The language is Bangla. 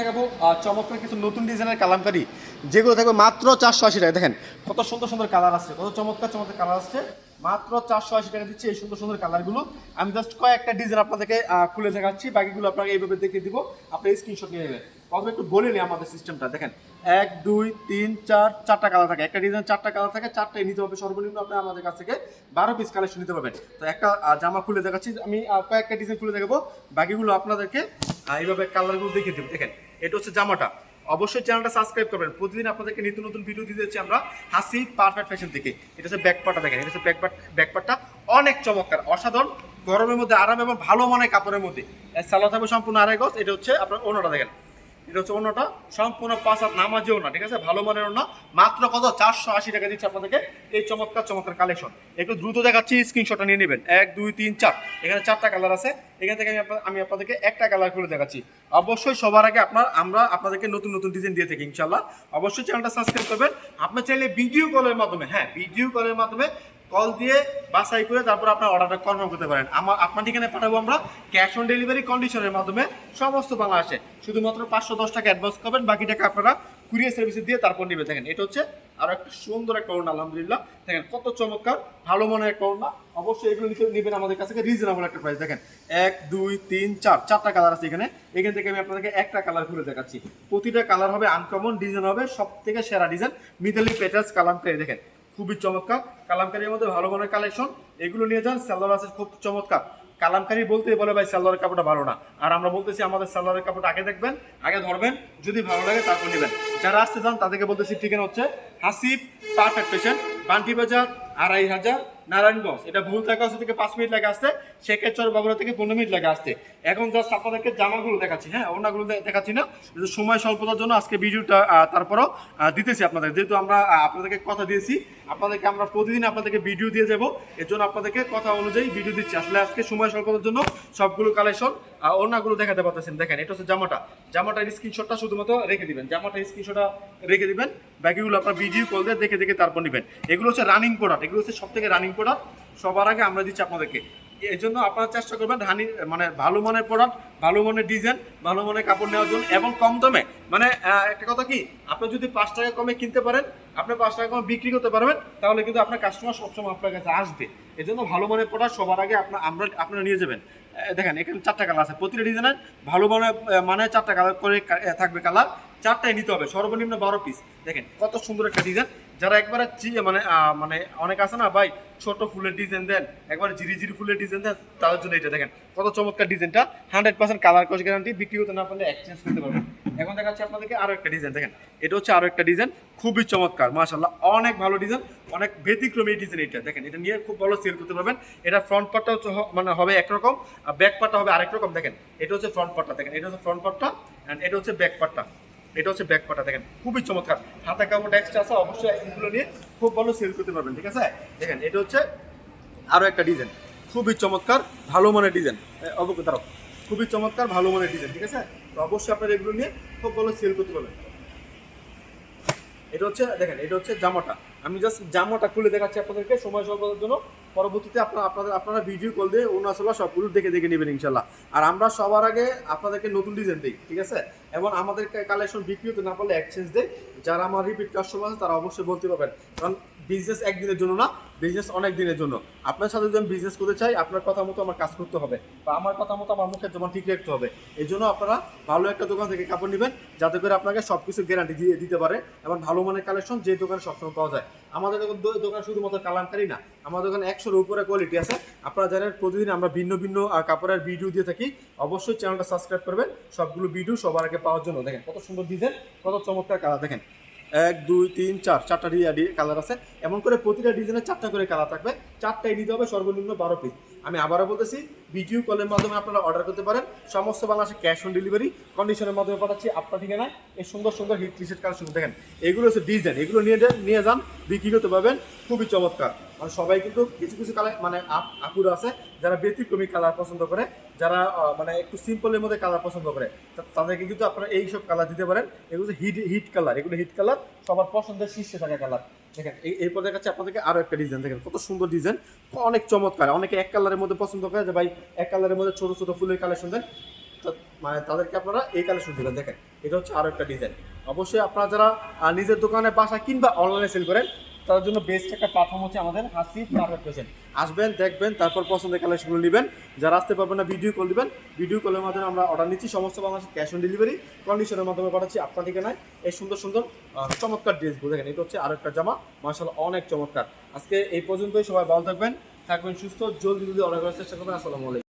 দেখাবো চমৎকার কিছু নতুন ডিজাইনের কালামকারি, যেগুলো থাকবে মাত্র চারশো আশি টাকা। দেখেন, কত সুন্দর সুন্দর কালার আসছে, কত চমৎকার চমৎকার কালার আসছে। মাত্র চারশো আশি টাকা দিচ্ছে এই সুন্দর সুন্দর কালারগুলো আমি জাস্ট কয়েকটা ডিজাইন আপনাদেরকে খুলে দেখাচ্ছি, বাকিগুলো আপনাকে এইভাবে দেখে দিব। আপনি স্ক্রিনশট নিয়ে নেবেন। প্রথমে একটু বলে নিই আমাদের সিস্টেমটা দেখেন এক, দুই, তিন, চার, চারটা কালার থাকে। একটা ডিজাইন চারটা কালার থাকে, চারটাই নিতে হবে সর্বনিম্ন। আপনি আমাদের কাছ থেকে বারো পিস কালেকশন নিতে পারবেন। তো একটা জামা খুলে দেখাচ্ছি। আমি কয়েকটা ডিজাইন খুলে দেখাবো। বাকিগুলো আপনাদেরকে এইভাবে কালারগুলো দেখিয়ে দেবো। দেখেন, এটা হচ্ছে জামাটা। অবশ্যই চ্যানেলটা সাবস্ক্রাইব করবেন। প্রতিদিন আপনাদেরকে নিত্য নতুন ভিডিও দিতে যাচ্ছি আমরা হাসি পারফেক্ট ফ্যাশন থেকে। এটা হচ্ছে ব্যাকপার্টটা দেখেন। এটা হচ্ছে ব্যাকপার্ট ব্যাকপার্টটা অনেক চমৎকার, অসাধারণ, গরমের মধ্যে, আরাম এবং ভালো মানের কাপড়ের মধ্যে। সালোয়ার থাকবে সম্পূর্ণ আড়াই গজ। এটা হচ্ছে আপনার অন্যটা দেখেন। এটা হচ্ছে অন্যটা। সম্পূর্ণ পাঁচ হাত নামাজে ওনা ঠিক আছে? ভালো মানের ওনা মাত্র কত? চারশো আশি টাকা দিচ্ছে আপনাদেরকে এই চমৎকার চমৎকার কালেকশন একটু দ্রুত দেখাচ্ছি স্ক্রিনশটটা নিয়ে নেবেন। এক, দুই, তিন, চার। এখানে চারটা কালার আছে। এখান থেকে আমি আপনার- আমি আপনাদেরকে একটা কালার করে দেখাচ্ছি। অবশ্যই সবার আগে আপনার, আমরা আপনাদেরকে নতুন নতুন ডিজাইন দিয়ে থাকি ইনশাল্লাহ অবশ্যই চ্যানেলটা সাবস্ক্রাইব করবেন। আপনি চাইলে ভিডিও কলের মাধ্যমে হ্যাঁ ভিডিও কলের মাধ্যমে কল দিয়ে বাছাই করে তারপর আপনার অর্ডারটা কনফার্ম করতে পারেন। আমার আপনার ঠিকানায় পাঠাবো আমরা ক্যাশ অন ডেলিভারি কন্ডিশনের মাধ্যমে সমস্ত বাংলাদেশে শুধুমাত্র পাঁচশো দশ টাকা অ্যাডভান্স করবেন বাকি টাকা আপনারা কুরিয়ার সার্ভিসে দিয়ে তারপর নেবে দেখেন, এটা হচ্ছে আরও একটা সুন্দর একটা ওড়না, আলহামদুলিল্লাহ। দেখেন, কত চমৎকার, ভালো মনের একটা ওড়না। অবশ্যই এগুলো নিতে নেবেন আমাদের কাছ রিজনেবল একটা প্রাইস দেখেন, এক, দুই, তিন, চার, চারটা কালার আছে এখানে। এখান থেকে আমি আপনাদেরকে একটা কালার খুলে দেখাচ্ছি। প্রতিটা কালার হবে আনকমন ডিজাইন হবে সব থেকে সেরা ডিজাইন মিতালি কালাম পেয়ে দেখেন খুবই চমৎকার। কালামকারির মধ্যে ভালো মানের কালেকশন এগুলো নিয়ে যান স্যালোয়ার আছে খুব চমৎকার। কালামকারি বলতে বলে, ভাই স্যালোয়ারের কাপড়টা ভালো না। আর আমরা বলতেছি, আমাদের স্যালোয়ারের কাপড়টা আগে দেখবেন, আগে ধরবেন, যদি ভালো লাগে তারপর নেবেন। যারা আসতে চান, তাদেরকে বলতেছি ঠিকানা হচ্ছে হাসিব পারফেক্ট পেশেন্ট বান্টি বাজার, আড়াই হাজার নারায়ণগঞ্জ। এটা ভুল থাকা থেকে পাঁচ মিনিট লাগে আসতে শেখেরচর বাগুড়া থেকে পনেরো মিনিট লাগে আসতে। এখন জাস্ট আপনাদেরকে জামাগুলো দেখাচ্ছি হ্যাঁ? ওনাগুলো দেখাচ্ছি না। সময় স্বল্পতার জন্য আজকে ভিডিওটা তারপরও দিতেছি আপনাদের। যেহেতু আমরা আপনাদেরকে কথা দিয়েছি, আপনাদেরকে আমরা প্রতিদিন আপনাদেরকে ভিডিও দিয়ে যাব। এর জন্য আপনাদেরকে কথা অনুযায়ী ভিডিও দিচ্ছি। আসলে আজকে সময় স্বল্পতার জন্য সবগুলো কালেকশন আর ওনাগুলো দেখাতে পারতেছেন। দেখেন, এটা হচ্ছে জামাটা। জামাটার স্ক্রিনশটটা শুধুমাত্র রেখে দিবেন। জামাটার স্ক্রিনশটটা রেখে দিবেন। বাকিগুলো আপনার ভিডিও কল দিয়ে দেখে দেখে তারপর নেবেন। এগুলো হচ্ছে রানিং প্রোডাক্ট এগুলো হচ্ছে সব থেকে রানিং প্রোডাক্ট সবার আগে আমরা দিচ্ছি আপনাদেরকে। এই জন্য আপনারা চেষ্টা করবেন রানি মানে ভালো মানের প্রোডাক্ট ভালো মানের ডিজাইন ভালো মানের কাপড় নেওয়ার জন্য এবং কম দামে। মানে একটা কথা কি? আপনি যদি পাঁচ টাকা কমে কিনতে পারেন, আপনি পাঁচ টাকা কমে বিক্রি করতে পারবেন, তাহলে কিন্তু আপনার কাস্টমার সবসময় আপনার কাছে আসবে। এই জন্য ভালো মানের প্রোডাক্ট সবার আগে আপনার আমরা, আপনারা নিয়ে যাবেন। দেখেন, এখানে চারটা কালার আছে, প্রতিটা ডিজাইনের ভালো মানের মানে চারটা কালার করে থাকবে কালার চারটাই নিতে হবে, সর্বনিম্ন বারো পিস দেখেন, কত সুন্দর একটা ডিজাইন যারা একবারে চি- মানে মানে অনেক আছে না ভাই, ছোট ফুলের ডিজাইন দেন, একবার জিরি জিরি ফুলের ডিজাইন দেন, তাদের জন্য এটা দেখেন। কত চমৎকার ডিজাইনটা হান্ড্রেড পার্সেন্ট কালার কস গ্যারান্টি বিক্রি করতে না পারলে এক্সচেঞ্জ করতে পারবেন। এখন দেখাচ্ছি আপনাদেরকে আরও একটা ডিজাইন দেখেন। এটা হচ্ছে আরও একটা ডিজাইন খুবই চমৎকার মাশাল্লাহ অনেক ভালো ডিজাইন অনেক ব্যতিক্রমী ডিজাইন এটা দেখেন, এটা নিয়ে খুব ভালো সেল করতে পারবেন। এটা ফ্রন্ট পার্টটা মানে হবে একরকম, আর ব্যাক পার্টটা হবে আরেক রকম। দেখেন, এটা হচ্ছে ফ্রন্ট পার্টটা দেখেন, এটা হচ্ছে ফ্রন্ট পার্টটা অ্যান্ড এটা হচ্ছে ব্যাক পার্টটা এটা হচ্ছে ব্যাক পাটা, দেখেন, খুবই চমৎকার। হাতে কাপড় এক্সট্রা আছে, অবশ্যই এগুলো নিয়ে খুব ভালো সেল করতে পারবেন, ঠিক আছে? দেখেন, এটা হচ্ছে আরও একটা ডিজাইন। খুবই চমৎকার, ভালো মানের ডিজাইন। দাঁড়াও। খুবই চমৎকার, ভালো মানের ডিজাইন, ঠিক আছে? তো অবশ্যই আপনারা এগুলো নিয়ে খুব ভালো সেল করতে পারবেন। এটা হচ্ছে, দেখেন, এটা হচ্ছে জামাটা। আমি জাস্ট জামাটা খুলে দেখাচ্ছি আপনাদেরকে সময় স্বল্পতার জন্য। পরবর্তীতে আপনারা আপনাদের আপনারা ভিডিও কল দিয়ে অরুণাচলা সবগুলো দেখে দেখে নেবেন ইনশাল্লাহ। আর আমরা সবার আগে আপনাদেরকে নতুন ডিজাইন দিই, ঠিক আছে? এবং আমাদের কালেকশন বিক্রি হতে না পারলে এক্সচেঞ্জ দেয় যারা আমার রিপিট কাস্টমার আছে, তারা অবশ্যই বলতে পারবেন। কারণ বিজনেস একদিনের জন্য না বিজনেস অনেক দিনের জন্য। আপনার সাথে যদি আমি বিজনেস করতে চাই, আপনার কথা মতো আমার কাজ করতে হবে। বা আমার কথা মতো আমার মুখের জমা ঠিক রাখতে হবে। এই জন্য আপনারা ভালো একটা দোকান থেকে কাপড় নেবেন, যাতে করে আপনাকে সব কিছু গ্যারান্টি দিয়ে দিতে পারে এবং ভালো মানের কালেকশন যে দোকানে সবসময় পাওয়া যায়। আমাদের দোকান শুধুমাত্র কালামকারি না, আমাদের দোকানে একশোর উপরে কোয়ালিটি আছে। আপনারা জানেন প্রতিদিন আমরা ভিন্ন ভিন্ন কাপড়ের ভিডিও দিয়ে থাকি। অবশ্যই চ্যানেলটা সাবস্ক্রাইব করবেন। সবগুলো ভিডিও সবার আগে পাওয়ার জন্য। দেখেন কত সুন্দর ডিজাইন কত চমৎকার কালার দেখেন, এক, দুই, তিন, চার, চারটা ডি কালার আছে। এমন করে প্রতিটা ডিজাইনের চারটা করে কালার থাকবে। চারটাই নিতে হবে সর্বনিম্ন বারো পিস আমি আবারও বলতেছি ভিডিও কলের মাধ্যমে আপনারা অর্ডার করতে পারেন। সমস্ত বাংলাদেশে ক্যাশ অন ডেলিভারি কন্ডিশনের মাধ্যমে পাঠাচ্ছি আপনার ঠিকানায়। এই সুন্দর সুন্দর হিট টি শার্ট কালেকশন দেখেন, এগুলো হচ্ছে ডিজাইন এগুলো নিয়ে নিয়ে যান, বিক্রি করতে পারবেন। খুবই চমৎকার। মানে সবাই কিন্তু কিছু কিছু কালার মানে আপুরা আছে, যারা ব্যতিক্রমী কালার পছন্দ করে, যারা মানে একটু সিম্পলের মধ্যে কালার পছন্দ করে তাদেরকে কিন্তু আপনারা এইসব কালার দিতে পারেন। এগুলো হিট হিট কালার এগুলো হিট কালার সবার পছন্দের শীর্ষে থাকা কালার দেখেন, এই এই পদের কাছে আপনাদেরকে আরও একটা ডিজাইন দেখেন কত সুন্দর ডিজাইন অনেক চমৎকার। অনেকে এক কালারের মধ্যে পছন্দ করে যে, ভাই, এক কালারের মধ্যে ছোট ছোট ফুলের কালেকশন দেন। মানে তাদেরকে আপনারা এই কালেকশন দিবেন, দেখেন। এটা হচ্ছে আরও একটা ডিজাইন অবশ্যই আপনারা যারা নিজের দোকানে বাসা কিংবা অনলাইনে সেল করেন তার জন্য বেস্ট একটা প্ল্যাটফর্ম হচ্ছে আমাদের হাসি পারফেক্ট ফ্যাশন আসবেন, দেখবেন, তারপর পছন্দের কালেকশনগুলো নেবেন। যারা আসতে পারবেন না ভিডিও কল দিবেন। ভিডিও কলের মাধ্যমে আমরা অর্ডার নিচ্ছি, সমস্ত বাংলাদেশে ক্যাশ অন ডেলিভারি কন্ডিশনের মাধ্যমে পাঠাচ্ছি আপনার ঠিকানায়। এই সুন্দর সুন্দর চমৎকার ড্রেসগুলো দেখেন, এটা হচ্ছে আরও একটা জামা। মার্শাল অনেক চমৎকার। আজকে এই পর্যন্তই, সবাই ভালো থাকবেন। থাকবেন সুস্থ, জলদি জলদি অর্ডার করার চেষ্টা করবেন। আসসালামু আলাইকুম।